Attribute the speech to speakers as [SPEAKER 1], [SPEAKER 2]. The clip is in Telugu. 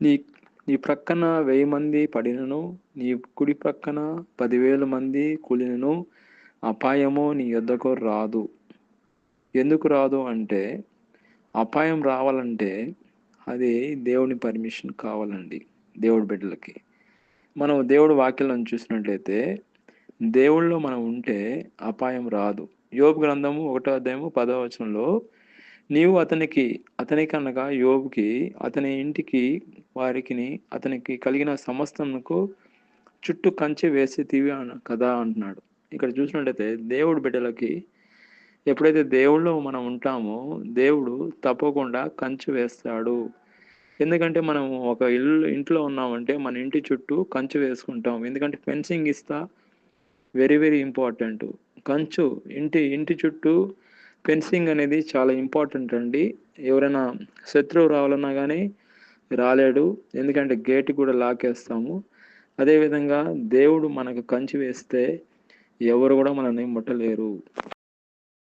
[SPEAKER 1] నీ నీ ప్రక్కన వెయ్యి మంది పడినను నీ కుడి ప్రక్కన పదివేల మంది కూలినను అపాయము నీ యొద్దకు రాదు. ఎందుకు రాదు అంటే అపాయం రావాలంటే అది దేవుని పర్మిషన్ కావాలండి దేవుడి బిడ్డలకి. మనం దేవుడు వాక్యాలను చూసినట్లయితే దేవుళ్ళలో మనం ఉంటే అపాయం రాదు. యోబు గ్రంథము ఒకటో అధ్యాయము పదో వచనంలో నీవు అతనికి అతనికి అనగా యోబుకి అతని ఇంటికి వారికి అతనికి కలిగిన సమస్తమునకు చుట్టూ కంచె వేసి తీవి అన కదా అంటున్నాడు. ఇక్కడ చూసినట్టయితే దేవుడు బిడ్డలకి ఎప్పుడైతే దేవుళ్ళు మనం ఉంటామో దేవుడు తప్పకుండా కంచె వేస్తాడు. ఎందుకంటే మనం ఒక ఇల్లు ఇంట్లో ఉన్నామంటే మన ఇంటి చుట్టూ కంచె వేసుకుంటాం. ఎందుకంటే ఫెన్సింగ్ ఇస్తా వెరీ వెరీ ఇంపార్టెంట్. కంచు ఇంటి ఇంటి చుట్టూ ఫెన్సింగ్ అనేది చాలా ఇంపార్టెంట్ అండి. ఎవరైనా శత్రువు రావాలన్నా కానీ రాలేడు. ఎందుకంటే గేట్ కూడా లాకేస్తాము. అదేవిధంగా దేవుడు మనకు కంచి వేస్తే ఎవరు కూడా మనల్ని ముట్టలేరు.